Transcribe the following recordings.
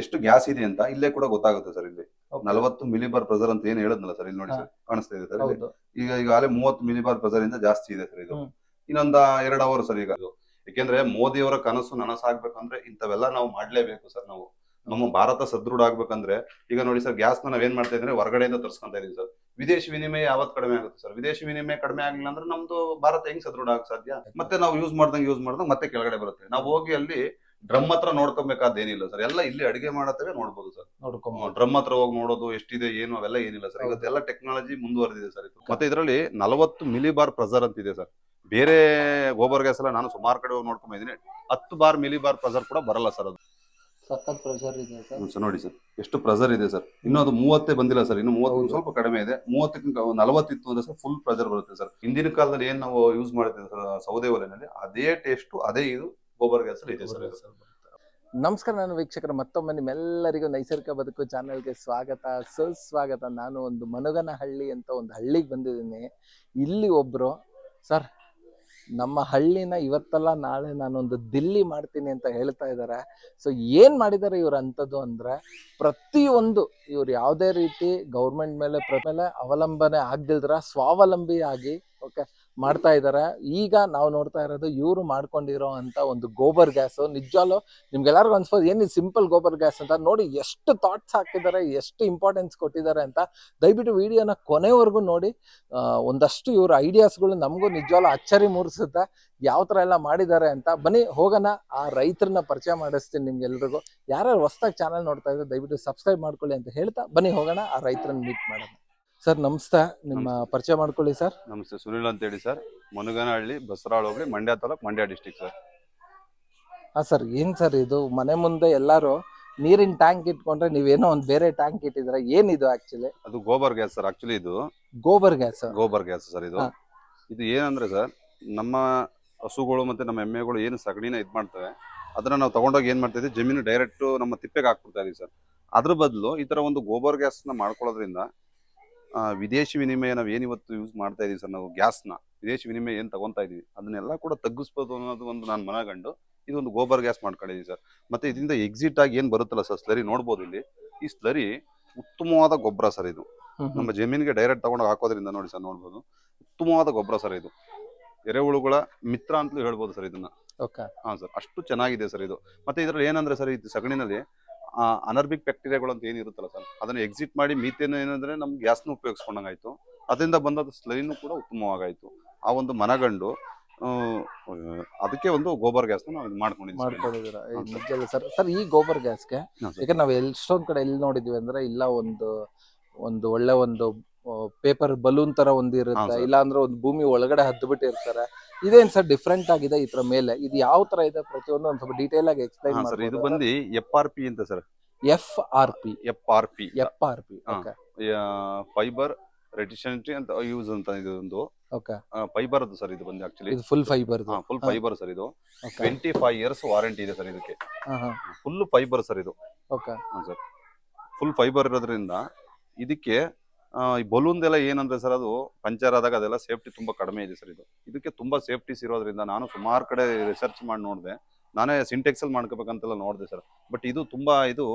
ಎಷ್ಟು ಗ್ಯಾಸ್ ಇದೆ ಅಂತ ಇಲ್ಲೇ ಕೂಡ ಗೊತ್ತಾಗುತ್ತೆ ಸರ್ ಇಲ್ಲಿ. ನಲವತ್ತು ಮಿಲಿಬಾರ್ ಪ್ರೆಸರ್ ಅಂತ ಏನ್ ಹೇಳದ್ನಲ್ಲ ಸರ್ ಇಲ್ಲಿ ನೋಡಿ ಸರ್ ಕಾಣಿಸ್ತಾ ಇದೆ ಸರ್ ಈಗ ಹೌದು. ಈಗ ಈಗಾಗಲೇ ಮೂವತ್ತು ಮಿಲಿಬಾರ್ ಪ್ರೆಸರ್ ಇಂದ ಜಾಸ್ತಿ ಇದೆ ಸರ್ ಇದು. ಹ್ಮ್. ಇನ್ನೊಂದ ಎರಡು ಅವರ್ ಸರ್ ಈಗ. ಅದು ಯಾಕೆಂದ್ರೆ ಮೋದಿಯವರ ಕನಸು ನನಸಾಗ್ಬೇಕಂದ್ರೆ ಇಂಥವೆಲ್ಲ ನಾವು ಮಾಡ್ಲೇಬೇಕು ಸರ್ ನಾವು. ನಮ್ಮ ಭಾರತ ಸದೃಢ ಆಗ್ಬೇಕಂದ್ರೆ ಈಗ ನೋಡಿ ಸರ್ ಗ್ಯಾಸ್ ನಾವ್ ಏನ್ ಮಾಡ್ತಾ ಇದ್ರೆ ಹೊರಗಡೆಯಿಂದ ತರ್ಸ್ಕೊಂತ ಇದೀವಿ ಸರ್. ವಿದೇಶಿ ವಿನಿಮಯ ಯಾವತ್ ಕಡಿಮೆ ಆಗುತ್ತೆ ಸರ್? ವಿದೇಶಿ ವಿನಿಮಯ ಕಡಿಮೆ ಆಗಿಲ್ಲ ಅಂದ್ರೆ ನಮ್ದು ಭಾರತ ಹೆಂಗ್ ಸದೃಢ ಆಗ ಸಾಧ್ಯ? ಮತ್ತೆ ನಾವು ಯೂಸ್ ಮಾಡ್ದಂಗೆ ಯೂಸ್ ಮಾಡ್ದಂಗೆ ಮತ್ತೆ ಕೆಳಗಡೆ ಬರುತ್ತೆ. ನಾವು ಹೋಗಿ ಅಲ್ಲಿ ಡ್ರಮ್ ಹತ್ರ ನೋಡ್ಕೊಬೇಕಾದ ಏನಿಲ್ಲ ಸರ್. ಎಲ್ಲ ಇಲ್ಲಿ ಅಡಿಗೆ ಮಾಡತ್ತವೆ ನೋಡ್ಬೋದು ಸರ್. ನೋಡ್ಕೊಂಬೋದು. ಡ್ರಮ್ ಹತ್ರ ಹೋಗಿ ನೋಡೋದು ಎಷ್ಟಿದೆ ಏನು ಅವೆಲ್ಲ ಏನಿಲ್ಲ ಸರ್. ಇವತ್ತೆಲ್ಲ ಟೆಕ್ನಾಲಜಿ ಮುಂದುವರೆದಿದೆ ಸರ್ ಇದು. ಮತ್ತೆ ಇದರಲ್ಲಿ ನಲವತ್ತು ಮಿಲಿ ಬಾರ್ ಪ್ರೆಸರ್ ಅಂತ ಇದೆ ಸರ್. ಬೇರೆ ಗೋಬರ್ ಗ್ಯಾಸ್ ಎಲ್ಲ ನಾನು ಸುಮಾರು ಕಡೆ ಹೋಗಿ ನೋಡ್ಕೊಂಬಿದ್ದೀನಿ ಬಂದಿದ್ದೀನಿ. ಹತ್ತು ಬಾರ್ ಮಿಲಿ ಬಾರ್ ಪ್ರೆಸರ್ ಕೂಡ ಬರಲ್ಲ ಸರ್ ಅದು. ಸಖತ್ ಪ್ರೆಷರ್ ಇದೆ ಸರ್. ಸರ್ ನೋಡಿ ಸರ್. ಎಷ್ಟು ಪ್ರೆಸರ್ ಇದೆ ಸರ್. ಇನ್ನು ಅದು ಮೂವತ್ತೇ ಬಂದಿಲ್ಲ ಸರ್. ಇನ್ನು ಮೂವತ್ತು ಹೌದು. ಸ್ವಲ್ಪ ಕಡಿಮೆ ಇದೆ. ಮೂವತ್ತಕ್ಕಿಂತ ನಲವತ್ತಿತ್ತು ಅಂದ್ರೆ ಸರ್ ಫುಲ್ ಪ್ರೆಸರ್ ಬರುತ್ತೆ ಸರ್. ಹಿಂದಿನ ಕಾಲದಲ್ಲಿ ಏನ್ ನಾವು ಯೂಸ್ ಮಾಡ್ತೀವಿ ಸರ್ ಸೌದೆ ಒಲೆನಲ್ಲಿ ಅದೇ ಟೇಸ್ಟ್ ಅದೇ ಇದು. ಗೋಬರ್ ಗ್ಯಾಸ್ ಇದೆ ಸರ್ ಇದು. ನಮಸ್ಕಾರ ನಾನು ವೀಕ್ಷಕರ ಮತ್ತೊಮ್ಮೆ ನಿಮ್ಮೆಲ್ಲರಿಗೂ ನೈಸರ್ಗಿಕ ಬದುಕು ಚಾನೆಲ್ಗೆ ಸ್ವಾಗತ. ಸುಸ್ವಾಗತ. ನಾನು ಒಂದು ಮನುಗನಹಳ್ಳಿ ಅಂತ ಒಂದು ಹಳ್ಳಿಗೆ ಬಂದಿದ್ದೀನಿ. ಇಲ್ಲಿ ಒಬ್ರು ಸರ್ ನಮ್ಮ ಹಳ್ಳಿನ ಇವತ್ತಲ್ಲ ನಾಳೆ ನಾನೊಂದು ದಿಲ್ಲಿ ಮಾಡ್ತೀನಿ ಅಂತ ಹೇಳ್ತಾ ಇದ್ದಾರೆ ಸೊ ಏನು ಮಾಡಿದ್ದಾರೆ ಇವರು ಅಂಥದ್ದು ಅಂದ್ರೆ ಪ್ರತಿಯೊಂದು ಇವ್ರು ಯಾವುದೇ ರೀತಿ ಗೌರ್ಮೆಂಟ್ ಮೇಲೆ ಪ್ರ- ಮೇಲೆ ಅವಲಂಬನೆ ಆಗ್ದಿಲ್ದ್ರ ಸ್ವಾವಲಂಬಿ ಆಗಿ ಓಕೆ ಮಾಡ್ತಾ ಇದ್ದಾರೆ ಈಗ ನಾವು ನೋಡ್ತಾ ಇರೋದು ಇವರು ಮಾಡ್ಕೊಂಡಿರೋ ಅಂತ ಒಂದು ಗೋಬರ್ ಗ್ಯಾಸ್. ನಿಜವಾಗ್ಲೂ ನಿಮ್ಗೆಲ್ಲರಿಗೂ ಅನ್ಸ್ಬೋದು, ಏನು ಸಿಂಪಲ್ ಗೋಬರ್ ಗ್ಯಾಸ್ ಅಂತ? ನೋಡಿ ಎಷ್ಟು ಥಾಟ್ಸ್ ಹಾಕಿದ್ದಾರೆ, ಎಷ್ಟು ಇಂಪಾರ್ಟೆನ್ಸ್ ಕೊಟ್ಟಿದ್ದಾರೆ ಅಂತ. ದಯವಿಟ್ಟು ವಿಡಿಯೋನ ಕೊನೆವರೆಗೂ ನೋಡಿ. ಒಂದಷ್ಟು ಇವ್ರ ಐಡಿಯಾಸ್ಗಳು ನಮಗೂ ನಿಜವಾಗ್ಲೂ ಅಚ್ಚರಿ ಮೂಡಿಸುತ್ತೆ ಯಾವ ಥರ ಎಲ್ಲ ಮಾಡಿದ್ದಾರೆ ಅಂತ. ಬನ್ನಿ, ಹೋಗೋಣ. ಆ ರೈತರನ್ನ ಪರಿಚಯ ಮಾಡಿಸ್ತೀನಿ ನಿಮ್ಗೆಲ್ರಿಗೂ. ಯಾರ್ಯಾರು ಹೊಸ್ದಾಗಿ ಚಾನಲ್ ನೋಡ್ತಾ ಇದ್ರೆ ದಯವಿಟ್ಟು ಸಬ್ಸ್ಕ್ರೈಬ್ ಮಾಡ್ಕೊಳ್ಳಿ ಅಂತ ಹೇಳ್ತಾ ಬನ್ನಿ, ಹೋಗೋಣ. ಆ ರೈತರನ್ನ ಮೀಟ್ ಮಾಡೋಣ. ಸರ್ ನಮಸ್ತೆ. ನಿಮ್ಮ ಪರಿಚಯ ಮಾಡ್ಕೊಳ್ಳಿ ಸರ್. ನಮಸ್ತೆ ಸುನಿಲ್ ಅಂತ ಹೇಳಿ ಸರ್. ಮನುಗನಹಳ್ಳಿ ಬಸರಾಳ್ ಹೋಗ್ಲಿ ಮಂಡ್ಯ ತಾಲೂಕ್ ಮಂಡ್ಯ ಡಿಸ್ಟಿಕ್ ಸರ್. ಹಾ ಸರ್ ಏನ್ ಸರ್ ಇದು? ಮನೆ ಮುಂದೆ ಎಲ್ಲಾರು ನೀರಿನ ಟ್ಯಾಂಕ್ ಇಟ್ಕೊಂಡ್ರೆ ನೀವೇನೋ ಒಂದ್ ಬೇರೆ ಟ್ಯಾಂಕ್ ಇಟ್ಟಿದ್ರೆ ಏನಿದು ಆಕ್ಚುಲಿ ಅದು ಗೋಬರ್ ಗ್ಯಾಸ್ ಸರ್ ಆಕ್ಚುಲಿ ಇದು. Gobar gas gobar gas sir ಇದು. ಹಾ. ಇದು ಏನಂದ್ರೆ ಸರ್ ನಮ್ಮ ಹಸುಗಳು ಮತ್ತೆ ನಮ್ಮ ಎಮ್ಮೆಗಳು ಏನು ಸಗಣಿನ ಇದ್ ಮಾಡ್ತವೆ ಅದನ್ನ ನಾವು ತಗೊಂಡೋಗಿ ಏನ್ ಮಾಡ್ತಾ ಇದ್ದೀವಿ? ಜಮೀನು ಡೈರೆಕ್ಟ್ ನಮ್ಮ ತಿಪ್ಪೆಗೆ ಹಾಕ್ಬಿಡ್ತಾ ಇದೀವಿ ಸರ್. ಅದ್ರ ಬದಲು ಈ ತರ ಒಂದು ಗೋಬರ್ ಗ್ಯಾಸ್ನ ಮಾಡ್ಕೊಳ್ಳೋದ್ರಿಂದ ವಿದೇಶಿ ವಿನಿಮಯ ನಾವು ಏನಿವತ್ತು ಯೂಸ್ ಮಾಡ್ತಾ ಇದೀವಿ ಸರ್ ನಾವು ಗ್ಯಾಸ್ನ? ವಿದೇಶಿ ವಿನಿಮಯ ಏನು ತಗೊಂತಾ ಇದೀವಿ? ಅದನ್ನೆಲ್ಲ ಕೂಡ ತಗ್ಗಿಸ್ಬೋದು ಅನ್ನೋದು ಒಂದು ನಾನು ಮನಗಂಡು ಇದೊಂದು ಗೋಬರ್ ಗ್ಯಾಸ್ ಮಾಡ್ಕೊಂಡಿದೀವಿ ಸರ್. ಮತ್ತೆ ಇದರಿಂದ ಎಕ್ಸಿಟ್ ಆಗಿ ಏನು ಬರುತ್ತಲ್ಲ ಸರ್ ಸ್ಲರಿ ನೋಡ್ಬೋದು ಇಲ್ಲಿ. ಈ ಸ್ಲರಿ ಉತ್ತಮವಾದ ಗೊಬ್ಬರ ಸರ್ ಇದು. ನಮ್ಮ ಜಮೀನಿಗೆ ಡೈರೆಕ್ಟ್ ತಗೊಂಡು ಹಾಕೋದ್ರಿಂದ ನೋಡಿ ಸರ್ ನೋಡ್ಬೋದು. ಉತ್ತಮವಾದ ಗೊಬ್ಬರ ಸರ್ ಇದು. ಎರೆಹುಳುಗಳ ಮಿತ್ರ ಅಂತಲೂ ಹೇಳ್ಬೋದು ಸರ್ ಇದನ್ನ. ಓಕೆ ಹಾ ಸರ್ ಅಷ್ಟು ಚೆನ್ನಾಗಿದೆ ಸರ್ ಇದು. ಮತ್ತೆ ಇದರಲ್ಲಿ ಏನಂದ್ರೆ ಸರ್ ಇದು ಸಗಣಿನಲ್ಲಿ ಅನರ್ಬಿಕ್ ಬ್ಯಾಕ್ಟೀರಿಯಾಗಳು ಅಂತ ಏನಿರುತ್ತಲ್ಲ ಸರ್ ಅದನ್ನ ಎಕ್ಸಿಟ್ ಮಾಡಿ ಮೀಥೇನ್ ಏನಂದ್ರೆ ನಮ್ ಗ್ಯಾಸ್ನ ಉಪಯೋಗಿಸ್ಕೊಂಡಂಗಾಯ್ತು ಅದರಿಂದ ಬಂದದ ಸ್ಲೈನು ಕೂಡ ಉತ್ತಮವಾಗಾಯ್ತು ಆ ಒಂದು ಮನಗಂಡು ಅದಕ್ಕೆ ಒಂದು ಗೋಬರ್ ಗ್ಯಾಸ್ ಮಾಡ್ಕೊಂಡಿದ್ದೀವಿ ಸರ್. ಮಾಡ್ಕೊಂಡಿದ್ದೀರಾ ಸರ್ ಸರ್ ಈ ಗೋಬರ್ ಗ್ಯಾಸ್ಗೆ. ಯಾಕಂದ್ರೆ ನಾವು ಎಷ್ಟೊಂದ್ ಕಡೆ ಎಲ್ಲಿ ನೋಡಿದ್ವಿ ಅಂದ್ರೆ ಇಲ್ಲ ಒಂದು ಒಂದು ಒಳ್ಳೆ ಒಂದು ಪೇಪರ್ ಬಲೂನ್ ತರ ಒಂದಿರುತ್ತೆ ಇಲ್ಲ ಅಂದ್ರೆ ಒಂದು ಭೂಮಿ ಒಳಗಡೆ ಹದ್ದು ಬಿಟ್ಟಿರ್ತಾರೆ ಇದೇನ್ ಸರ್ ಡಿಫ್ರೆಂಟ್ ಆಗಿದೆ ಇದ್ರ ಮೇಲೆ? ಇದು ಯಾವ ತರ ಇದೆ ಪ್ರತಿಯೊಂದು ಒಂದ್ ಸ್ವಲ್ಪ ಡೀಟೇಲ್ ಆಗಿ ಎಕ್ಸ್ಪ್ಲೈನ್ ಸರ್ ಇದು ಬಂದು ಎಫ್ ಆರ್ ಪಿ ಅಂತ sir. F R P F R P F R P fibre rendition ಅಂತ ಯೂಸ್ ಅಂತ ಇದು ಒಂದು. ಓಕೆ ಫೈಬರ್ ಅದು ಸರ್ ಇದು ಬಂದು ಆಕ್ಚುಲಿ ಇದು full fibre full fibre sir ಇದು. ಟ್ವೆಂಟಿ ಫೈವ್ ಇಯರ್ಸ್ ವಾರಂಟಿ ಇದೆ ಸರ್ ಇದಕ್ಕೆ. ಫುಲ್ ಫೈಬರ್ ಸರ್ ಇದು. Okay sir. ಫುಲ್ ಫೈಬರ್ ಇರೋದ್ರಿಂದ ಇದಕ್ಕೆ ಈ ಬಲೂನ್ ಎಲ್ಲ ಏನಂದ್ರೆ ಸರ್ ಅದು ಪಂಚರ್ ಆದಾಗ ಅದೆಲ್ಲ ಸೇಫ್ಟಿ ತುಂಬಾ ಕಡಿಮೆ ಇದೆ ಸರ್ ಇದು. ಇದಕ್ಕೆ ತುಂಬಾ ಸೇಫ್ಟೀಸ್ ಇರೋದ್ರಿಂದ ನಾನು ಸುಮಾರು ಕಡೆ ರಿಸರ್ಚ್ ಮಾಡಿ ನೋಡಿದೆ. ನಾನೇ ಸಿಂಟೆಕ್ಸ್ ಅಲ್ಲಿ ಮಾಡ್ಕೋಬೇಕಂತೆಲ್ಲ ನೋಡಿದೆ ಸರ್. ಬಟ್ ಇದು ತುಂಬಾ ಇದು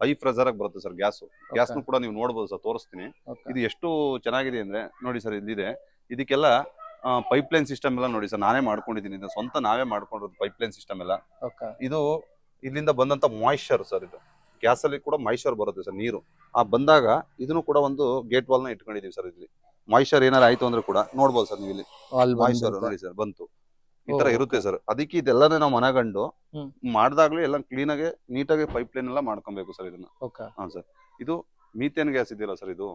ಹೈ ಪ್ರೆಸರ್ ಆಗಿ ಬರುತ್ತೆ ಸರ್ ಗ್ಯಾಸ್. ಗ್ಯಾಸ್ನು ಕೂಡ ನೀವು ನೋಡ್ಬೋದು ಸರ್ ತೋರಿಸ್ತೀನಿ. ಇದು ಎಷ್ಟು ಚೆನ್ನಾಗಿದೆ ಅಂದ್ರೆ ನೋಡಿ ಸರ್ ಇಲ್ಲಿದೆ. ಇದಕ್ಕೆಲ್ಲ ಪೈಪ್ ಲೈನ್ ಸಿಸ್ಟಮ್ ಎಲ್ಲ ನೋಡಿ ಸರ್ ನಾನೇ ಮಾಡ್ಕೊಂಡಿದ್ದೀನಿ. ಸ್ವಂತ ನಾವೇ ಮಾಡ್ಕೊಂಡಿರೋದು ಪೈಪ್ ಲೈನ್ ಸಿಸ್ಟಮ್ ಎಲ್ಲ ಇದು ಇಲ್ಲಿಂದ ಬಂದಂತ ಮಾಯಿಶ್ಚರ್ ಸರ್ ಇದು. ಗ್ಯಾಸ್ ಅಲ್ಲಿ ಕೂಡ ಮಾಯಿಶ್ಚರ್ ಬರುತ್ತೆ ಸರ್ ನೀರು. ಆ ಬಂದಾಗ ಇದನ್ನು ಕೂಡ ಒಂದು ಗೇಟ್ ವಾಲ್ನ ಇಟ್ಕೊಂಡಿದೀವಿ ಸರ್ ಇಲ್ಲಿ. ಮಾಯಿಶ್ಚರ್ ಏನಾರು ಆಯ್ತು ಅಂದ್ರೆ ಕೂಡ ನೋಡ್ಬೋದು ಸರ್ ನೀವು ಇಲ್ಲಿ ಅಲ್ಲಿ ನೋಡಿ ಸರ್ ಬಂತು. ಈ ತರ ಇರುತ್ತೆ ಸರ್. ಅದಕ್ಕೆ ಇದೆಲ್ಲಾನು ನಾವು ಮನಗಂಡು ಮಾಡ್ದಾಗ್ಲೂ ಎಲ್ಲ ಕ್ಲೀನ್ ಆಗಿ ನೀಟಾಗಿ ಪೈಪ್ ಲೈನ್ ಎಲ್ಲ ಮಾಡ್ಕೊಬೇಕು ಸರ್ ಇದನ್ನ. ಹಾ ಸರ್. ಇದು ಮೀಥೇನ್ ಗ್ಯಾಸ್ ಇದೆಯಲ್ಲ ಸರ್ ಇದು.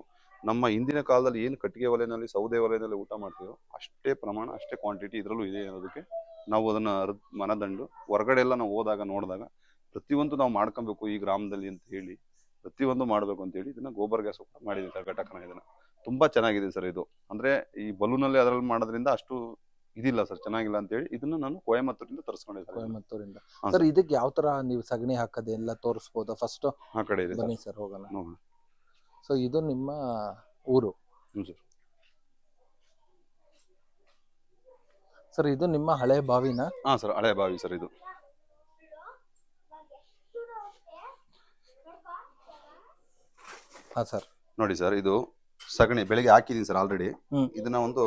ನಮ್ಮ ಹಿಂದಿನ ಕಾಲದಲ್ಲಿ ಏನು ಕಟ್ಟಿಗೆ ಒಲೆಯಲ್ಲಿ ಸೌದೆ ವಲಯದಲ್ಲಿ ಊಟ ಮಾಡ್ತೀವೋ ಅಷ್ಟೇ ಪ್ರಮಾಣ ಅಷ್ಟೇ ಕ್ವಾಂಟಿಟಿ ಇದರಲ್ಲೂ ಇದೆ ಅನ್ನೋದಕ್ಕೆ ನಾವು ಅದನ್ನ ಮನದಂಡು ಹೊರಗಡೆ ಎಲ್ಲ ನಾವು ಹೋದಾಗ ನೋಡಿದಾಗ ಪ್ರತಿಯೊಂದು ನಾವು ಮಾಡ್ಕೊಬೇಕು ಈ ಗ್ರಾಮದಲ್ಲಿ ಅಂತ ಹೇಳಿ ಪ್ರತಿಯೊಂದು ಮಾಡಬೇಕು ಅಂತ ಹೇಳಿ ಇದನ್ನ ಗೋಬರ್ ಗ್ಯಾಸ್ ಮಾಡಿದೆ ಸರ್ ಘಟಕನ ಇದನ್ನ. ತುಂಬಾ ಚೆನ್ನಾಗಿದೆ ಸರ್ ಇದು. ಅಂದ್ರೆ ಈ ಬಲೂನಲ್ಲಿ ಅದರಲ್ಲಿ ಮಾಡೋದ್ರಿಂದ ಅಷ್ಟು ಇದಿಲ್ಲ ಸರ್ ಚೆನ್ನಾಗಿಲ್ಲ ಅಂತ ಹೇಳಿ ಇದನ್ನ ನಾನು ಕೊಯಮತ್ತೂರಿಂದ ತರ್ಸ್ಕೊಂಡಿದ್ದೆ ಕೋಯಮತ್ತೂರಿಂದ. ಸರ್ ಇದಕ್ಕೆ ಯಾವ ತರ ನೀವು ಸಗಣಿ ಹಾಕದೆ ಎಲ್ಲ ತೋರಿಸ್ಬೋದಾ? ಫಸ್ಟ್ ಆ ಕಡೆ ಇದೆ ಬನ್ನಿ ಸರ್. ಹೋಗೋಣ. ಸೊ ಇದು ನಿಮ್ಮ ಊರು? ಸರ್. ಸರ್ ಇದು ನಿಮ್ಮ ಹಳೆ ಬಾವಿನ? ಹಾ ಸರ್ ಹಳೆ ಬಾವಿ ಸರ್ ಇದು. ಹಾ ಸರ್. ನೋಡಿ ಸರ್ ಇದು ಸಗಣಿ ಬೆಳಿಗ್ಗೆ ಹಾಕಿದೀನಿ ಸರ್ ಆಲ್ರೆಡಿ ಹ್ಮ್. ಇದನ್ನ ಒಂದು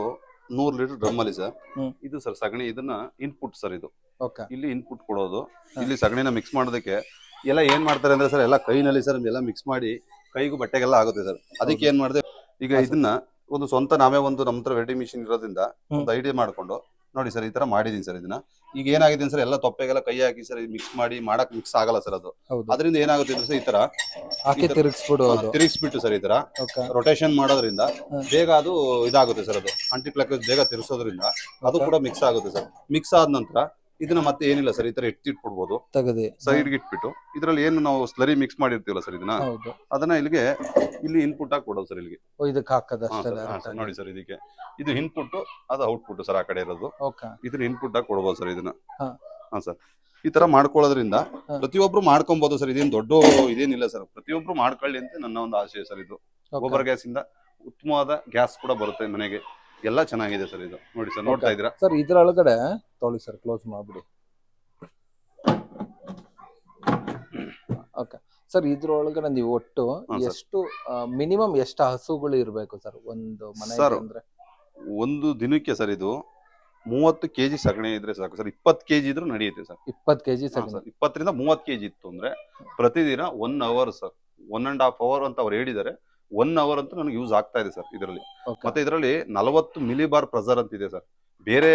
ನೂರ್ ಲೀಟರ್ ಡ್ರಮ್ ಅಲ್ಲಿ ಸರ್. ಹ್ಮ್. ಇದು ಸರ್ ಸಗಣಿ ಇದನ್ನ ಇನ್ಪುಟ್ ಸರ್ ಇದು. ಓಕೆ. ಇಲ್ಲಿ ಇನ್ಪುಟ್ ಕೊಡೋದು. ಇಲ್ಲಿ ಸಗಣಿನ ಮಿಕ್ಸ್ ಮಾಡೋದಕ್ಕೆ ಎಲ್ಲ ಏನ್ ಮಾಡ್ತಾರೆ ಅಂದ್ರೆ ಸರ್ ಎಲ್ಲ ಕೈನಲ್ಲಿ ಸರ್ ಎಲ್ಲ ಮಿಕ್ಸ್ ಮಾಡಿ ಕೈಗೂ ಬಟ್ಟೆಗೆಲ್ಲ ಆಗುತ್ತೆ ಸರ್. ಅದಕ್ಕೆ ಏನ್ ಮಾಡಿದೆ ಈಗ ಇದನ್ನ ಒಂದು ಸ್ವಂತ ನಾವೇ ಒಂದು ನಮ್ಮ ಹತ್ರ ವೆಲ್ಡಿಂಗ್ ಮಿಷಿನ್ ಇರೋದ್ರಿಂದ. ಒಂದು ಐಡಿಯಾ ಮಾಡ್ಕೊಂಡು ನೋಡಿ ಸರ್ ಈ ತರ ಮಾಡಿದೀನಿ ಸರ್ ಇದನ್ನ. ಈಗ ಏನಾಗಿದೆ ಸರ್ ಎಲ್ಲ ತೊಪ್ಪೆಗೆಲ್ಲ ಕೈ ಹಾಕಿ ಸರ್ ಮಿಕ್ಸ್ ಮಾಡಿ ಮಾಡಕ್ ಮಿಕ್ಸ್ ಆಗಲ್ಲ ಸರ್ ಅದು. ಹೌದು. ಅದರಿಂದ ಏನಾಗುತ್ತೆ ಅಂದ್ರೆ ಸರ್ ಈ ತರ? ಹಾಕಿ ಈ ಅದು. ತಿರುಗಿಸ್ಬಿಟ್ಟು ಸರ್ ಈ ತರ. ಓಕೆ. ರೊಟೇಷನ್ ಮಾಡೋದ್ರಿಂದ ಬೇಗ ಅದು ಇದಾಗುತ್ತೆ ಸರ್ ಅದು. ಕ್ಲಾಕ್ ಬೇಗ ತಿರುಸೋದ್ರಿಂದ ಅದು ಕೂಡ ಮಿಕ್ಸ್ ಆಗುತ್ತೆ ಸರ್. ಮಿಕ್ಸ್ ಆದ ನಂತರ ಇದನ್ನ ಮತ್ತೆ ಏನಿಲ್ಲ ಸರ್ ಈ ತರ ಎತ್ತಿಟ್ಬಿಡ್ಬೋದು ತೆಗೆದು. ಸೈಡ್ ಇಟ್ಬಿಟ್ಟು ಇದ್ರಲ್ಲಿ ಏನು ನಾವು ಸ್ಲರಿ ಮಿಕ್ಸ್ ಮಾಡಿರ್ತೀವಲ್ಲ ಸರ್ ಇದನ್ನ? ಹೌದು. ಅದನ್ನ ಇಲ್ಲಿಗೆ ಇಲ್ಲಿ ಇನ್ಪುಟ್ ಆಗಿ ಕೊಡೋದು ಸರ್ ಇಲ್ಲಿಗೆ. ಓ, ಇದಕ್ಕೆ ಹಾಕದ? ಹಾ ನೋಡಿ ಸರ್ ಇದಕ್ಕೆ. ಇದು ಇನ್ಪುಟ್ ಅದು ಔಟ್ಪುಟ್ ಸರ್ ಆ ಕಡೆ ಇರೋದು. ಓಕೆ. ಇದನ್ನ ಇನ್ಪುಟ್ ಆಗಿ ಕೊಡ್ಬೋದು ಸರ್ ಇದನ್ನ. ಹಾ. ಹಾ ಸರ್. ಈ ತರ ಮಾಡ್ಕೊಳ್ಳೋದ್ರಿಂದ ಹಾ. ಪ್ರತಿಯೊಬ್ರು ಮಾಡ್ಕೊಬಹುದು ಸರ್ ಇದೇನ್ ದೊಡ್ಡ ಇದೇನಿಲ್ಲ ಸರ್. ಪ್ರತಿಯೊಬ್ರು ಮಾಡ್ಕೊಳ್ಳಿ ಅಂತ ನನ್ನ ಒಂದು ಆಶಯ ಸರ್ ಇದು. ಗೋಬರ್ ಗ್ಯಾಸ್ ಇಂದ ಉತ್ತಮವಾದ ಗ್ಯಾಸ್ ಕೂಡ ಬರುತ್ತೆ ಮನೆಗೆ. ಎಲ್ಲ ಚೆನ್ನಾಗಿದೆ ಸರ್ ಇದು. ನೋಡಿ ಸರ್ ನೋಡ್ತಾ ಇದ್ದೀರಾ? ಸರ್ ಇದ್ರೊಳಗಡೆ ತೊಳಿ ಸರ್ ಕ್ಲೋಸ್ ಮಾಡಿಬಿಡಿ. ಓಕೆ ಸರ್ ಇದ್ರೊಳಗಡೆ ನೀವು ಒಟ್ಟು ಎಷ್ಟು ಮಿನಿಮಮ್ ಎಷ್ಟು ಹಸುಗಳು ಇರಬೇಕು ಸರ್ ಒಂದು ಮನೆ ಅಂದ್ರೆ? ಒಂದು ದಿನಕ್ಕೆ ಸರ್ ಇದು ಮೂವತ್ತು ಕೆಜಿ ಸಗಣಿ ಇದ್ರೆ ಸಾಕು ಸರ್ ಇಪ್ಪತ್ತು ಕೆಜಿ ಇದ್ರೂ ನಡೆಯುತ್ತೆ ಸರ್. ಇಪ್ಪತ್ತು ಕೆಜಿ ಹಾ, ಸಗಣಿ. ಸರ್ ಇಪ್ಪತ್ತರಿಂದ ಮೂವತ್ತು ಕೆಜಿ ಇತ್ತು ಅಂದ್ರೆ ಪ್ರತಿದಿನ one hour sir one and half hour ಅಂತ ಅವ್ರು ಹೇಳಿದ್ದಾರೆ ಒನ್ ಅವರ್ ಅಂತ ನನಗೆ ಯೂಸ್ ಆಗ್ತಾ ಇದೆ ಸರ್ ಇದರಲ್ಲಿ. ಓಕೆ ಮತ್ತೆ ಇದರಲ್ಲಿ ನಲವತ್ತು ಮಿಲಿಬಾರ್ ಪ್ರೆಸರ್ ಅಂತ ಇದೆ ಸರ್. ಬೇರೆ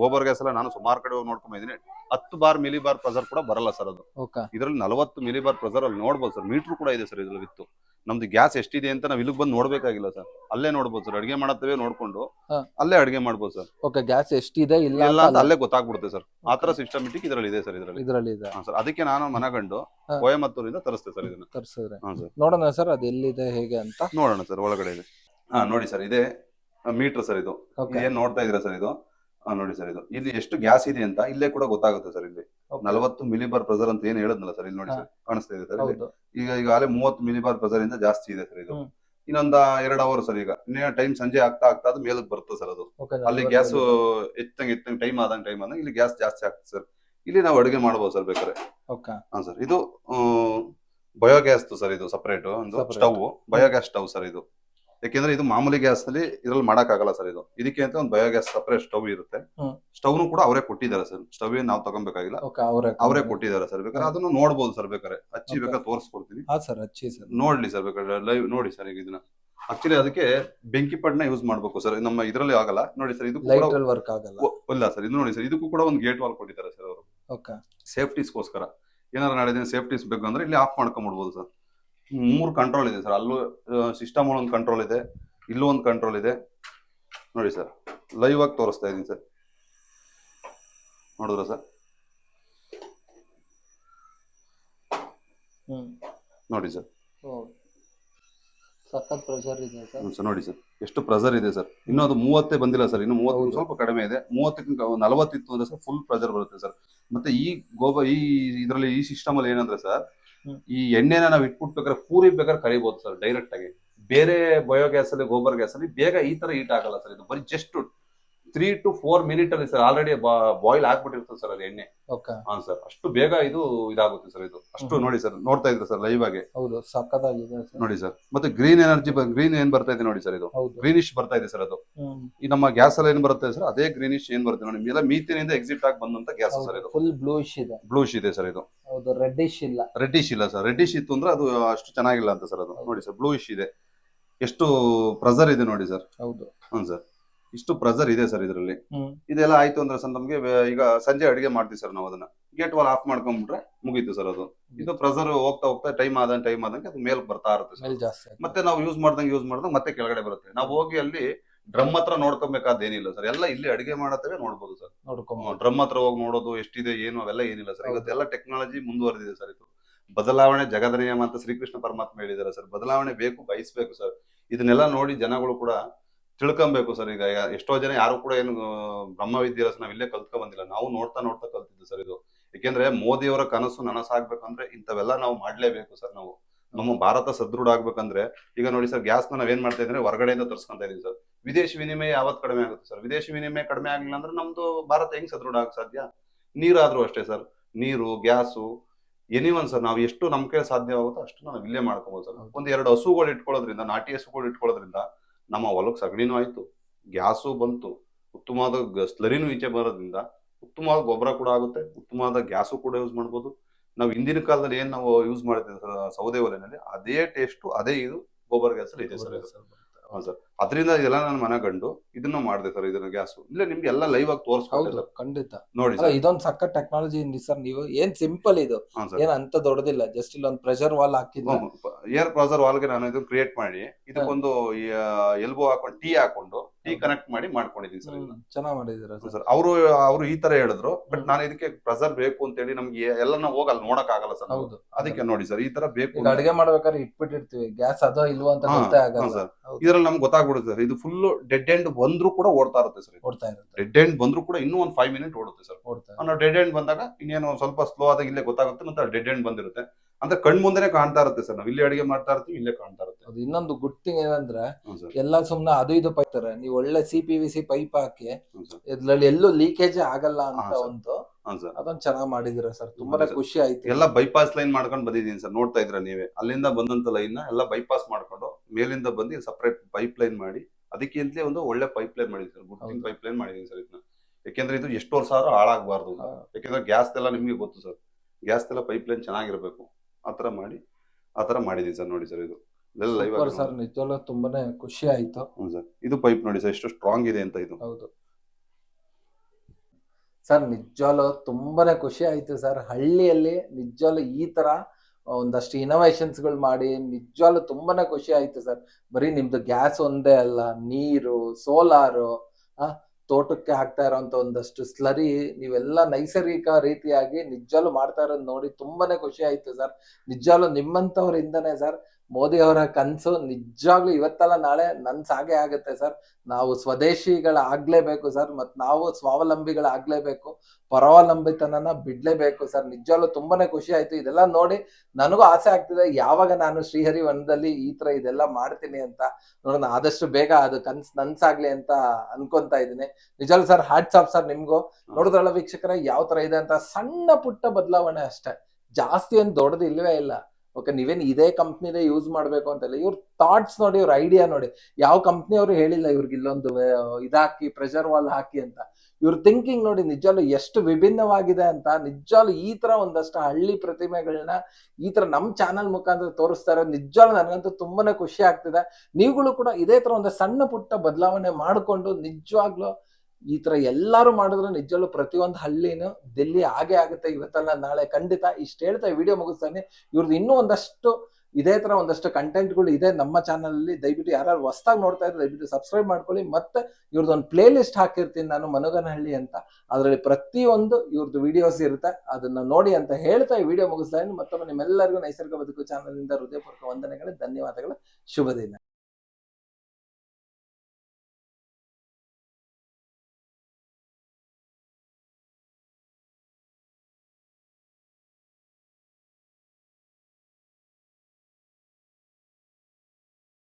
ಗೋಬರ್ ಗ್ಯಾಸ್ ಎಲ್ಲ ನಾನು ಸುಮಾರು ಕಡೆ ಹೋಗಿ ನೋಡ್ಕೊಂಡಿದ್ದೀನಿ ಹತ್ತು ಬಾರ್ ಮಿಲಿ ಬಾರ್ ಪ್ರೆಸರ್ ಕೂಡ ಬರಲ್ಲ ಸರ್ ಅದು. ಓಕೆ. ಇದರಲ್ಲಿ ನಲವತ್ತು ಮಿಲಿ ಬಾರ್ ಪ್ರೆಸರ್ ಅಲ್ಲಿ ನೋಡ್ಬೋದು ಸರ್. ಮೀಟರ್ ಕೂಡ ಇದೆ ಸರ್ ಇದ್ರಲ್ಲಿ ವಿತ್ತು. ನಮ್ದು ಗ್ಯಾಸ್ ಎಷ್ಟಿದೆ ಅಂತ ನಾವು ಇಲ್ಲಿಗೆ ಬಂದು ನೋಡ್ಬೇಕಾಗಿಲ್ಲ ಸರ್. ಅಲ್ಲೇ ನೋಡ್ಬೋದು ಸರ್. ಅಡಿಗೆ ಮಾಡತ್ತೇವೆ ನೋಡ್ಕೊಂಡು ಹಾ. ಅಲ್ಲೇ ಅಡಿಗೆ ಮಾಡ್ಬೋದು ಸರ್. ಓಕೆ ಗ್ಯಾಸ್ ಎಷ್ಟಿದೆ ಇಲ್ಲ ಇಲ್ಲ ಅಂತ ಅಲ್ಲೇ. ಗೊತ್ತಾಗ್ಬಿಡುತ್ತೆ ಸರ್. ಆ ತರ ಸಿಸ್ಟಮೆಟಿಕ್ ಇದರಲ್ಲಿ ಇದೆ ಸರ್ ಇದರಲ್ಲಿ. ಇದ್ರಲ್ಲಿ ಇದೆ. ಸರ್. ಅದಕ್ಕೆ ನಾನು ಮನಗಂಡು ಹಾ. ಕೊಯಮತ್ತೂರಿಂದ ತರಿಸ್ತೆ ಸರ್ ಇದನ್ನ. ತರಿಸಿದ್ರೆ. ಹಾ ಸರ್. ನೋಡೋಣ ಸರ್ ಅದು ಎಲ್ಲಿದೆ ಹೇಗೆ ಅಂತ. ನೋಡೋಣ ಸರ್ ಒಳಗಡೆ ಇದೆ. ಹಾ ನೋಡಿ ಸರ್ ಇದೆ. ಮೀಟರ್ ಸರ್ ಇದು. ಏನ್ ನೋಡ್ತಾ ಇದ್ದೀರಾ ಸರ್ ಇದು? ನೋಡಿ ಸರ್ ಇದು. ಇಲ್ಲಿ ಎಷ್ಟು ಗ್ಯಾಸ್ ಇದೆ ಅಂತ ಇಲ್ಲೇ ಕೂಡ ಗೊತ್ತಾಗುತ್ತೆ ಸರ್ ಇಲ್ಲಿ. ನಲವತ್ತು ಮಿಲಿಬಾರ್ ಪ್ರೆಸರ್ ಅಂತ ಏನ್ ಹೇಳದ್ನಲ್ಲ ಸರ್ ಇಲ್ಲಿ ನೋಡಿ ಸರ್ ಕಾಣಿಸ್ತಾ ಇದೆ ಸರ್. ಹೌದು. ಈಗ ಈಗಾಗಲೇ ಮೂವತ್ತು ಮಿಲಿಬಾರ್ ಪ್ರೆಸರ್ ಇಂದ ಜಾಸ್ತಿ ಇದೆ ಸರ್ ಇದು. ಹ್ಮ್. ಇನ್ನೊಂದ ಎರಡು ಅವರ್ ಸರ್ ಈಗ. ಇನ್ನೇ ಟೈಮ್ ಸಂಜೆ ಆಗ್ತಾ ಆಗ್ತಾ ಅದು ಮೇಲಕ್ಕೆ ಬರುತ್ತೆ ಸರ್ ಅದು. ಅಲ್ಲಿ ಗ್ಯಾಸ್ ಎತ್ತಂಗ್ ಎತ್ತಂಗ್ ಟೈಮ್ ಆದಂಗ್ ಟೈಮ್ ಆದಂಗ್ ಇಲ್ಲಿ ಗ್ಯಾಸ್ ಜಾಸ್ತಿ ಆಗ್ತದೆ ಸರ್. ಇಲ್ಲಿ ನಾವು ಅಡುಗೆ ಮಾಡಬಹುದು ಸರ್ ಬೇಕಾದ್ರೆ. ಹಾ ಸರ್ ಇದು ಬಯೋಗ್ಯಾಸ್ ಸರ್ ಇದು ಸಪರೇಟ್ ಒಂದು Separate. Stove. Biogas stove sir ಇದು. ಯಾಕೆಂದ್ರೆ ಇದು ಮಾಮೂಲಿ ಗ್ಯಾಸ್ ಅಲ್ಲಿ ಇದ್ರಲ್ಲಿ ಮಾಡಕ್ಕಾಗಲ್ಲ ಸರ್ ಇದು. ಇದಕ್ಕೆ ಅಂತ ಒಂದು ಬಯೋಗ್ಯಾಸ್ ಸಪರೇಟ್ ಸ್ಟವ್ ಇರುತ್ತೆ. ಸ್ಟವ್ ಸ್ಟವ್ನು ಕೂಡ ಅವರೇ ಕೊಟ್ಟಿದ್ದಾರೆ ಸರ್. ಸ್ಟವ್ ಏನ್ ನಾವು ತಗೊಂಬೇಕಾಗಿಲ್ಲ. ಓಕೆ ಅವರೇ ಅವರೇ ಕೊಟ್ಟಿದ್ದಾರೆ ಸರ್. ಬೇಕಾದ್ರೆ ಅದನ್ನು ನೋಡ್ಬೋದು ಸರ್ ಬೇಕಾದ್ರೆ. ಹಚ್ಚಿ Okay. ಬೇಕಾದ್ರೆ ತೋರಿಸ್ಕೊಡ್ತೀನಿ. ಹಾ ಸರ್ ಹಚ್ಚಿ ಸರ್. ನೋಡ್ಲಿ ಸರ್ ಬೇಕಾದ್ರೆ ಲೈವ್ ನೋಡಿ ಸರ್ ಈಗ ಇದನ್ನ. ಆಕ್ಚುಲಿ ಅದಕ್ಕೆ ಬೆಂಕಿ ಪಡ್ನ ಯೂಸ್ ಮಾಡ್ಬೇಕು ಸರ್. ನಮ್ಮ ಇದರಲ್ಲಿ ಆಗಲ್ಲ. ನೋಡಿ ಸರ್ ಇದು ಕೂಡ ಅಲ್ಲಿ ವರ್ಕ್ ಆಗಲ್ಲ. ಇಲ್ಲ ಸರ್ ಇದು ನೋಡಿ ಸರ್ ಇದಕ್ಕೂ ಕೂಡ ಒಂದು ಗೇಟ್ ವಾಲ್ ಕೊಟ್ಟಿದ್ದಾರೆ ಸರ್ ಅವರು. ಓಕೆ. ಏನಾರ ಏನಾದ್ರು ನಾಳೆ ಸೇಫ್ಟಿಸ್ ಬೇಕು ಅಂದ್ರೆ ಇಲ್ಲಿ ಆಫ್ ಮಾಡ್ಕೊಂಡ್ಬಿಡ್ಬೋದು ಸರ್. ಮೂರು ಕಂಟ್ರೋಲ್ ಇದೆ ಸರ್. ಅಲ್ಲೂ ಸಿಸ್ಟಮ್ ಒಂದು ಕಂಟ್ರೋಲ್ ಇದೆ. ಇಲ್ಲೂ ಒಂದು ಕಂಟ್ರೋಲ್ ಇದೆ. ನೋಡಿ ಸರ್ ಲೈವ್ ಆಗಿ ತೋರಿಸ್ತಾ ಇದೀನಿ ಸರ್. ನೋಡಿದ್ರ ಸರ್? ನೋಡಿ ಸರ್. ಸಖತ್ ಪ್ರೆಷರ್ ಇದೆ ಸರ್. ನೋಡಿ ಸರ್. ಎಷ್ಟು ಪ್ರೆಸರ್ ಇದೆ ಸರ್. ಇನ್ನೂ ಅದು ಮೂವತ್ತೇ ಬಂದಿಲ್ಲ ಸರ್. ಇನ್ನು ಮೂವತ್ತು. ಸ್ವಲ್ಪ ಕಡಿಮೆ ಇದೆ. ಮೂವತ್ತಕ್ಕಿಂತ ನಲವತ್ತಿತ್ತು ಅಂದ್ರೆ ಸರ್ ಫುಲ್ ಪ್ರೆಸರ್ ಬರುತ್ತೆ ಸರ್. ಮತ್ತೆ ಈ ಗೋಬ ಈ ಇದರಲ್ಲಿ ಈ ಸಿಸ್ಟಮ್ ಅಲ್ಲಿ ಏನಂದ್ರೆ ಸರ್. ಈ ಎಣ್ಣೆನ ನಾವು ಇಟ್ಬಿಟ್ಬೇಕಾದ್ರೆ ಪೂರಿ ಬೇಕಾದ್ರೆ ಕರಿಬಹುದು ಸರ್ ಡೈರೆಕ್ಟ್ ಆಗಿ. ಬೇರೆ ಬಯೋಗ್ಯಾಸ್ ಅಲ್ಲಿ ಗೋಬರ್ ಗ್ಯಾಸ್ ಅಲ್ಲಿ ಬೇಗ ಈ ತರ ಹೀಟ್ ಆಗಲ್ಲ ಸರ್, ಇದು ಬರೀ just three to four minute ಅಲ್ಲಿ ಸರ್ ಆಲ್ರೆಡಿ ಬಾಯ್ಲ್ ಆಗ್ಬಿಟ್ಟಿರ್ತದೆ ಸರ್ ಅದು ಎಣ್ಣೆ. ಓಕೆ ಹಾ ಸರ್ ಅಷ್ಟು ಬೇಗ ಇದು ಇದಾಗುತ್ತೆ ಸರ್ ಇದು. ಅಷ್ಟು ನೋಡಿ ಸರ್ ನೋಡ್ತಾ ಇದ್ರೆ ಸರ್ ಲೈವ್ ಆಗಿ. ಹೌದು ಸಖತ್ತಾಗಿದೆ ಸರ್ ನೋಡಿ ಸರ್ ಮತ್ತೆ ಗ್ರೀನ್ ಎನರ್ಜಿ ಗ್ರೀನ್ ಏನ್ ಬರ್ತಾ ಇದೆ ನೋಡಿ ಸರ್ ಇದು. ಹೌದು. ಗ್ರೀನಿಶ್ ಬರ್ತಾ ಇದೆ ಸರ್ ಅದು. ಈ ನಮ್ಮ ಗ್ಯಾಸ್ ಅಲ್ಲಿ ಏನ್ ಬರುತ್ತೆ ಸರ್ ಅದೇ ಗ್ರೀನಿಶ್ ಏನ್ ಬರುತ್ತೆ ನೋಡಿ ಎಲ್ಲ ಮೀಥೇನಿಂದ ಎಕ್ಸಿಟ್ ಆಗಿ ಬಂದಂತ ಗ್ಯಾಸ್ ಸರ್ ಇದು. ಫುಲ್ ಬ್ಲೂಶ್ ಇದೆ. ಬ್ಲೂಶ್ ಇದೆ ಸರ್ ಇದು. ಹೌದು ರೆಡ್ಡಿಶ್ ಇಲ್ಲ. ರೆಡ್ಡಿಶ್ ಇಲ್ಲ ಸರ್ ರೆಡ್ಡಿಶ್ ಇತ್ತು ಅಂದ್ರೆ ಅದು ಅಷ್ಟು ಚೆನ್ನಾಗಿಲ್ಲ ಅಂತ ಸರ್ ಅದು. ನೋಡಿ ಸರ್ ಬ್ಲೂಯಿಶ್ ಇದೆ. ಎಷ್ಟು ಪ್ರೆಸರ್ ಇದೆ ನೋಡಿ ಸರ್ ಹೌದು. ಹ್ಞೂ ಸರ್ ಇಷ್ಟು ಪ್ರೆಸರ್ ಇದೆ ಸರ್ ಇದರಲ್ಲಿ. ಇದೆಲ್ಲ ಆಯ್ತು ಅಂದ್ರೆ ಸರ್ ನಮಗೆ ಈಗ ಸಂಜೆ ಅಡಿಗೆ ಮಾಡ್ತೀವಿ ಸರ್ ನಾವು ಅದನ್ನ. ಗೇಟ್ ವಾಲ್ ಆಫ್ ಮಾಡ್ಕೊಂಡ್ಬಿಟ್ರೆ ಮುಗೀತು ಸರ್ ಅದು. ಇದು ಪ್ರೆಸರ್ ಹೋಗ್ತಾ ಹೋಗ್ತಾ ಟೈಮ್ ಆದಂಗೆ ಟೈಮ್ ಆದಂಗೆ ಅದು ಮೇಲ್ ಬರ್ತಾ ಇರುತ್ತೆ. ಮತ್ತೆ ನಾವು ಯೂಸ್ ಮಾಡ್ದಂಗೆ ಯೂಸ್ ಮಾಡ್ದಂಗೆ ಮತ್ತೆ ಕೆಳಗಡೆ ಬರುತ್ತೆ. ನಾವು ಹೋಗಿ ಅಲ್ಲಿ ಡ್ರಮ್ ಹತ್ರ ನೋಡ್ಕೊಬೇಕಾದೇನಿಲ್ಲ ಸರ್ ಎಲ್ಲ ಇಲ್ಲಿ ಅಡಿಗೆ ಮಾಡತ್ತವೆ ನೋಡ್ಬೋದು ಸರ್ ಡ್ರಮ್ ಹತ್ರ ಹೋಗಿ ನೋಡೋದು ಎಷ್ಟಿದೆ ಏನು ಅವೆಲ್ಲ ಏನಿಲ್ಲ ಸರ್ ಇವತ್ತೆಲ್ಲ ಟೆಕ್ನಾಲಜಿ ಮುಂದುವರೆದಿದೆ ಸರ್ ಇದು. ಬದಲಾವಣೆ ಜಗದ ನಿಯಮ ಅಂತ ಶ್ರೀಕೃಷ್ಣ ಪರಮಾತ್ಮ ಹೇಳಿದಾರೆ ಸರ್ ಬದಲಾವಣೆ ಬೇಕು ಬಯಸ್ಬೇಕು ಸರ್ ಇದನ್ನೆಲ್ಲ ನೋಡಿ ಜನಗಳು ಕೂಡ ತಿಳ್ಕೊಬೇಕು ಸರ್ ಈಗ ಎಷ್ಟೋ ಜನ ಯಾರು ಕೂಡ ಏನು ಬ್ರಹ್ಮವಿದ್ಯಾಸ ನಾವು ನಾವ್ ಇಲ್ಲೇ ಕಲ್ತ್ಕೊ ಬಂದಿಲ್ಲ. ನಾವು ನೋಡ್ತಾ ನೋಡ್ತಾ ಕಲ್ತಿದ್ದು ಸರ್ ಇದು. ಯಾಕೆಂದ್ರೆ ಮೋದಿಯವರ ಕನಸು ನನಸಾಗ್ಬೇಕಂದ್ರೆ ಇಂಥವೆಲ್ಲ ನಾವು ಮಾಡ್ಲೇಬೇಕು ಸರ್ ನಾವು. ನಮ್ಮ ಭಾರತ ಸದೃಢ ಆಗ್ಬೇಕಂದ್ರೆ ಈಗ ನೋಡಿ ಸರ್ ಗ್ಯಾಸ್ನ ನಾವೇನ್ ಮಾಡ್ತಾ ಇದ್ರೆ ಹೊರಗಡೆಯಿಂದ ತರ್ಸ್ಕೊಂತ ಇದೀವಿ ಸರ್. ವಿದೇಶಿ ವಿನಿಮಯ ಯಾವತ್ ಕಡಿಮೆ ಆಗುತ್ತೆ ಸರ್? ವಿದೇಶಿ ವಿನಿಮಯ ಕಡಿಮೆ ಆಗಲಿಲ್ಲ ಅಂದ್ರೆ ನಮ್ದು ಭಾರತ ಹೆಂಗ್ ಸದೃಢ ಆಗ ಸಾಧ್ಯ? ನೀರಾದ್ರೂ ಅಷ್ಟೇ ಸರ್. ನೀರು ಗ್ಯಾಸು ಎನಿ ಒನ್ ಸರ್ ನಾವು ಎಷ್ಟು ನಮ್ಮ ಕೈ ಸಾಧ್ಯವಾಗುತ್ತೋ ಅಷ್ಟು ನಾವು ಇಲ್ಲೇ ಮಾಡ್ಕೋಬಹುದು ಸರ್. ಒಂದ್ ಎರಡು ಹಸುಗಳು ಇಟ್ಕೊಳ್ಳೋದ್ರಿಂದ ನಾಟಿ ಹಸುಗಳು ಇಟ್ಕೊಳ್ಳೋದ್ರಿಂದ ನಮ್ಮ ಹೊಲಕ್ಕೆ ಸಗಣಿನೂ ಆಯ್ತು ಗ್ಯಾಸು ಬಂತು. ಉತ್ತಮವಾದ ಸ್ಲರಿನೂ ಈಚೆ ಬರೋದ್ರಿಂದ ಉತ್ತಮವಾದ ಗೊಬ್ಬರ ಕೂಡ ಆಗುತ್ತೆ ಉತ್ತಮವಾದ ಗ್ಯಾಸು ಕೂಡ ಯೂಸ್ ಮಾಡ್ಬೋದು. ನಾವು ಹಿಂದಿನ ಕಾಲದಲ್ಲಿ ಏನು ನಾವು ಯೂಸ್ ಮಾಡ್ತೀವಿ ಸರ್ ಸೌದೆ ಒಲೆಯಲ್ಲಿ ಅದೇ ಟೇಸ್ಟು ಅದೇ ಇದು ಗೊಬ್ಬರ ಗ್ಯಾಸಲ್ಲಿ ಇದೆ ಸರ್. ಇದು. ಹಾ ಸರ್ ಅದರಿಂದ ಇದೆಲ್ಲ ನಾನು ಮನಗಂಡು ಇದನ್ನ ಮಾಡಿದೆ ಸರ್ ಇದನ್ನ ಗ್ಯಾಸ್. ಇಲ್ಲ ನಿಮ್ಗೆ ಎಲ್ಲ ಲೈವ್ ಆಗಿ ತೋರಿಸ್ಕೊಂಡು ಹೌದು ಸರ್. ಖಂಡಿತ. ನೋಡಿ ಅಲ್ಲ ಸರ್. ಇದೊಂದ್ ಸಕ್ಕ ಟೆಕ್ನಾಲಜಿ ಸರ್ ನೀವು? ಏನ್ ಸಿಂಪಲ್ ಇದು? ಹಾ ಸರ್. ಏನ್ ಅಂತ ದೊಡ್ಡದಿಲ್ಲ. ಜಸ್ಟ್ ಇಲ್ಲೊಂದ್ ಪ್ರೆಷರ್ ವಾಲ್ ಹಾಕಿದ್ರು. ಏರ್ ಪ್ರಾಸರ್ ವಾಲ್ಗೆ ನಾನು ಇದು ಕ್ರಿಯೇಟ್ ಮಾಡಿ ಇದಕ್ಕೊಂದು ಎಲ್ಬೋ ಹಾಕೊಂಡು ಟೀ ಹಾಕೊಂಡು ಹೌದು. ಕನೆಕ್ಟ್ ಮಾಡಿ ಮಾಡ್ಕೊಂಡಿದ್ದೀನಿ ಸರ್ ಚೆನ್ನಾಗಿ ಚೆನ್ನಾಗ್ ಮಾಡಿದೀರ ಸರ್? ಸರ್ ಅವರು ಅವರು ಈ ತರ ಹೇಳಿದ್ರು ಬಟ್. ನಾನು ಇದಕ್ಕೆ ಪ್ರೆಸರ್ ಬೇಕು ಅಂತ ಹೇಳಿ ನಮ್ಗೆ ಎಲ್ಲನ ಹೋಗಲ್ಲ ಅಲ್ಲಿ ನೋಡಕ್ ಆಗಲ್ಲ ಸರ್ ಹೌದು. ಅದಕ್ಕೆ ನೋಡಿ ಸರ್ ಈ ತರ ಬೇಕು ಈಗ ಅಡಿಗೆ ಮಾಡ್ಬೇಕಾದ್ರೆ ಇಟ್ಬಿಟ್ಟಿರ್ತೀವಿ ಗ್ಯಾಸ್ ಅದೋ ಇಲ್ವೋ ಅಂತ ಹಾ, ಗೊತ್ತೇ ಆಗಲ್ಲ. ಸರ್. ಹೌದು. ಇದ್ರಲ್ಲಿ ನಮ್ಗೆ ಗೊತ್ತಾಗ್ಬಿಡುತ್ತೆ ಸರ್ ಇದು ಫುಲ್ ಡೆಡ್ ಎಂಡ್ ಬಂದ್ರು ಕೂಡ ಓಡ್ತಾ ಇರುತ್ತೆ ಸರ್ ಓಡ್ತಾ ಇರುತ್ತೆ. ಡೆಡ್ ಎಂಡ್ ಬಂದ್ರು ಕೂಡ ಇನ್ನೂ ಒಂದು ಫೈವ್ ಮಿನಿಟ್ ಓಡುತ್ತೆ ಸರ್. ಓಡ್ತಾ ಇರುತ್ತೆ. ನಾವು ಡೆಡ್ ಎಂಡ್ ಬಂದಾಗ ಇನ್ನೇನು ಸ್ವಲ್ಪ ಸ್ಲೋ ಆದಾಗ ಇಲ್ಲೇ ಗೊತ್ತಾಗುತ್ತೆ ಮತ್ತೆ ಡೆಡ್ ಎಂಡ್ ಬಂದಿರುತ್ತೆ. ಅಂದ್ರೆ ಕಣ್ ಮುಂದೆನೆ ಕಾಣ್ತಾ ಇರುತ್ತೆ ಸರ್ ನಾವು ಇಲ್ಲೇ ಅಡಿಗೆ ಮಾಡ್ತಾ ಇರ್ತೀವಿ ಇಲ್ಲೇ ಕಾಣ್ತಾ ಇರುತ್ತೆ ಅದು ಇನ್ನೊಂದು ಗುಡ್ ಥಿಂಗ್ ಏನಂದ್ರೆ ಹ್ಮ್ ಸರ್. ಎಲ್ಲ ಸುಮ್ನೆ ಅದು ಇದು ಪೈತಾರೆ. ನೀವು ಒಳ್ಳೆ C P V C pipe ಹಾಕಿ ಹ್ಮ್ ಸರ್. ಇದ್ರಲ್ಲಿ ಎಲ್ಲೂ ಲೀಕೇಜ್ ಆಗಲ್ಲ ಅಂತ ಹಾ. ಒಂದು ಹಾಂ ಸರ್. ಅದನ್ನ ಚೆನ್ನಾಗ್ ಮಾಡಿದಿರ ಸರ್. ತುಂಬಾನೇ ಸರ್. ಖುಷಿ ಆಯ್ತು. ಎಲ್ಲ ಬೈಪಾಸ್ ಲೈನ್ ಮಾಡ್ಕೊಂಡು ಬಂದಿದ್ದೀನಿ ಸರ್. ನೋಡ್ತಾ ಇದ್ರ ನೀವೇ. ಅಲ್ಲಿಂದ ಬಂದಂತ ಲೈನ್ ಎಲ್ಲ ಬೈಪಾಸ್ ಮಾಡ್ಕೊಂಡು ಮೇಲಿಂದ ಬಂದು ಸಪರೇಟ್ ಪೈಪ್ ಲೈನ್ ಮಾಡಿ ಅದಕ್ಕಿಂತಲೇ ಒಂದು ಒಳ್ಳೆ ಪೈಪ್ ಲೈನ್ ಮಾಡಿದ್ದೀನಿ ಸರ್. ಗುಡ್ ಹೌದು. ಪೈಪ್ ಲೈನ್ ಮಾಡಿದ್ದೀನಿ ಸರ್ ಇದನ್ನ. ಯಾಕೆಂದ್ರೆ ಇದು ಎಷ್ಟು ವರ್ಷ ಆದ್ರೂ ಹಾಳಾಗಬಾರ್ದು ಹಾ. ಯಾಕೆಂದ್ರೆ ಗ್ಯಾಸ್ ಎಲ್ಲ ನಿಮ್ಗೆ ಗೊತ್ತು ಸರ್. ಗ್ಯಾಸ್ ಎಲ್ಲ ಪೈಪ್ ಲೈನ್ ಚೆನ್ನಾಗಿರ್ಬೇಕು. ಆ ಥರ ಮಾಡಿ ಆ ಥರ ಮಾಡಿದ್ದೀನಿ ಸರ್ ನೋಡಿ ಸರ್ ಇದು. ಸೂಪರ್ ಸರ್ ನಿಜವಾಗ್ಲೂ ತುಂಬಾನೇ ಖುಷಿ ಆಯ್ತು. ಹ್ಞೂ ಸರ್. ಇದು ಪೈಪ್ ನೋಡಿ ಸರ್ ಎಷ್ಟು ಸ್ಟ್ರಾಂಗ್ ಇದೆ ಅಂತ ಇದು. ಹೌದು. ಸರ್ ನಿಜವಾಗ್ಲೂ ತುಂಬಾನೇ ಖುಷಿ ಆಯ್ತು ಸರ್. ಹಳ್ಳಿಯಲ್ಲಿ ನಿಜವಾಗ್ಲೂ ಈ ತರ ಒಂದಷ್ಟು ಇನೋವೇಷನ್ಸ್ಗಳು ಗಳು ಮಾಡಿ ನಿಜವಾಗ್ಲೂ ತುಂಬಾನೇ ಖುಷಿ ಆಯ್ತು ಸರ್. ಬರೀ ನಿಮ್ದು ಗ್ಯಾಸ್ ಒಂದೇ ಅಲ್ಲ ನೀರು ಸೋಲಾರು ಆ ತೋಟಕ್ಕೆ ಹಾಕ್ತಾ ಇರೋಂತ ಒಂದಷ್ಟು ಸ್ಲರಿ ನೀವೆಲ್ಲ ನೈಸರ್ಗಿಕ ರೀತಿಯಾಗಿ ನಿಜವಾಗ್ಲೂ ಮಾಡ್ತಾ ಇರೋದು ನೋಡಿ ತುಂಬಾನೇ ಖುಷಿ ಆಯ್ತು ಸರ್. ನಿಜವಾಗ್ಲೂ ನಿಮ್ಮಂತವರಿಂದನೇ ಸರ್ ಮೋದಿ ಅವರ ಕನಸು ನಿಜವಾಗ್ಲೂ ಇವತ್ತಲ್ಲ, ನಾಳೆ ನನ್ ಸಾಗೆ ಆಗುತ್ತೆ ಸರ್. ನಾವು ಸ್ವದೇಶಿಗಳಾಗ್ಲೇಬೇಕು ಸರ್, ಮತ್ ನಾವು ಸ್ವಾವಲಂಬಿಗಳಾಗ್ಲೇಬೇಕು. ಪರಾವಲಂಬಿತನನ ಬಿಡ್ಲೇಬೇಕು ಸರ್. ನಿಜವಾಗ್ಲೂ ತುಂಬಾನೇ ಖುಷಿ ಆಯ್ತು. ಇದೆಲ್ಲ ನೋಡಿ ನನಗೂ ಆಸೆ ಆಗ್ತಿದೆ. ಯಾವಾಗ ನಾನು ಶ್ರೀಹರಿ ವನದಲ್ಲಿ ಈ ತರ ಇದೆಲ್ಲ ಮಾಡ್ತೀನಿ ಅಂತ. ನೋಡೋಣ ಆದಷ್ಟು ಬೇಗ ಅದು ಕನ್ಸ್ ನನ್ಸಾಗ್ಲಿ ಅಂತ ಅನ್ಕೊಂತ ಇದ್ದೀನಿ. ನಿಜವಾಗ್ಲೂ ಸರ್ ಹ್ಯಾಟ್ಸ್ ಆಫ್ ಸರ್ ನಿಮ್ಗೂ. ನೋಡಿದ್ರಲ್ಲ ವೀಕ್ಷಕರ, ಯಾವ ತರ ಇದೆ ಅಂತ. ಸಣ್ಣ ಪುಟ್ಟ ಬದಲಾವಣೆ ಅಷ್ಟೇ. ಜಾಸ್ತಿ ಏನ್ ದೊಡ್ಡದು ಇಲ್ವೇ ಇಲ್ಲ. ಓಕೆ ನೀವೇನು ಇದೇ ಕಂಪ್ನಿದೇ ಯೂಸ್ ಮಾಡ್ಬೇಕು ಅಂತಲ್ಲ. ಇವ್ರ ಥಾಟ್ಸ್ ನೋಡಿ, ಇವ್ರ ಐಡಿಯಾ ನೋಡಿ. ಯಾವ ಕಂಪ್ನಿ ಅವರು ಹೇಳಿಲ್ಲ ಇವ್ರಿಗೆ ಇಲ್ಲೊಂದು ಇದಾಕಿ ಪ್ರೆಷರ್ ವಾಲ್ ಹಾಕಿ ಅಂತ. ಇವ್ರ ಥಿಂಕಿಂಗ್ ನೋಡಿ ನಿಜಾಲು ಎಷ್ಟು ವಿಭಿನ್ನವಾಗಿದೆ ಅಂತ ನಿಜಾಲು ಈ ತರ ಒಂದಷ್ಟು ಹಳ್ಳಿ ಪ್ರತಿಮೆಗಳನ್ನ ಈ ತರ ನಮ್ ಚಾನಲ್ ಮುಖಾಂತರ ತೋರಿಸ್ತಾರೆ ನಿಜಾಲು ನನಗಂತೂ ತುಂಬಾನೇ ಖುಷಿ ಆಗ್ತಿದೆ. ನೀವುಗಳು ಕೂಡ ಇದೇ ತರ ಒಂದು ಸಣ್ಣ ಪುಟ್ಟ ಬದಲಾವಣೆ ಮಾಡಿಕೊಂಡು ನಿಜವಾಗ್ಲೂ ಈ ತರ ಎಲ್ಲಾರು ಮಾಡಿದ್ರು ನಿಜವಲ್ಲೂ ಪ್ರತಿಯೊಂದು ಹಳ್ಳಿನೂ ದಿಲ್ಲಿ ಹಾಗೆ ಆಗುತ್ತೆ ಇವತ್ತಲ್ಲ ನಾಳೆ. ಖಂಡಿತ ಇಷ್ಟ ಹೇಳ್ತಾ ವಿಡಿಯೋ ಮುಗಿಸ್ತಾನೆ ಇವ್ರದ್ದು ಇನ್ನೂ ಒಂದಷ್ಟು ಇದೇ ತರ ಒಂದಷ್ಟು ಕಂಟೆಂಟ್ಗಳು ಇದೆ ನಮ್ಮ ಚಾನಲ್ ಅಲ್ಲಿ. ದಯವಿಟ್ಟು ಯಾರು ಹೊಸ್ದಾಗಿ ನೋಡ್ತಾ ಇದ್ರೆ ದಯವಿಟ್ಟು ಸಬ್ಸ್ಕ್ರೈಬ್ ಮಾಡ್ಕೊಳ್ಳಿ. ಮತ್ತೆ ಇವ್ರದ್ದು ಒಂದು ಪ್ಲೇ ಲಿಸ್ಟ್ ಹಾಕಿರ್ತೀನಿ ನಾನು, ಮನೋಗನಹಳ್ಳಿ ಅಂತ. ಅದರಲ್ಲಿ ಪ್ರತಿಯೊಂದು ಇವ್ರದ್ದು ವಿಡಿಯೋಸ್ ಇರುತ್ತೆ. ಅದನ್ನ ನೋಡಿ ಅಂತ ಹೇಳ್ತಾ ಈ ವಿಡಿಯೋ ಮುಗಿಸ್ತಾ ಇದ್ದೀನಿ ಮತ್ತೊಮ್ಮೆ ನಿಮ್ಮೆಲ್ಲರಿಗೂ ನೈಸರ್ಗಿಕ ಬದುಕು ಚಾನಲ್ ಇಂದ ಹೃದಯಪೂರ್ವಕ ವಂದನೆಗಳು, ಧನ್ಯವಾದಗಳು. ಶುಭ ದಿನ.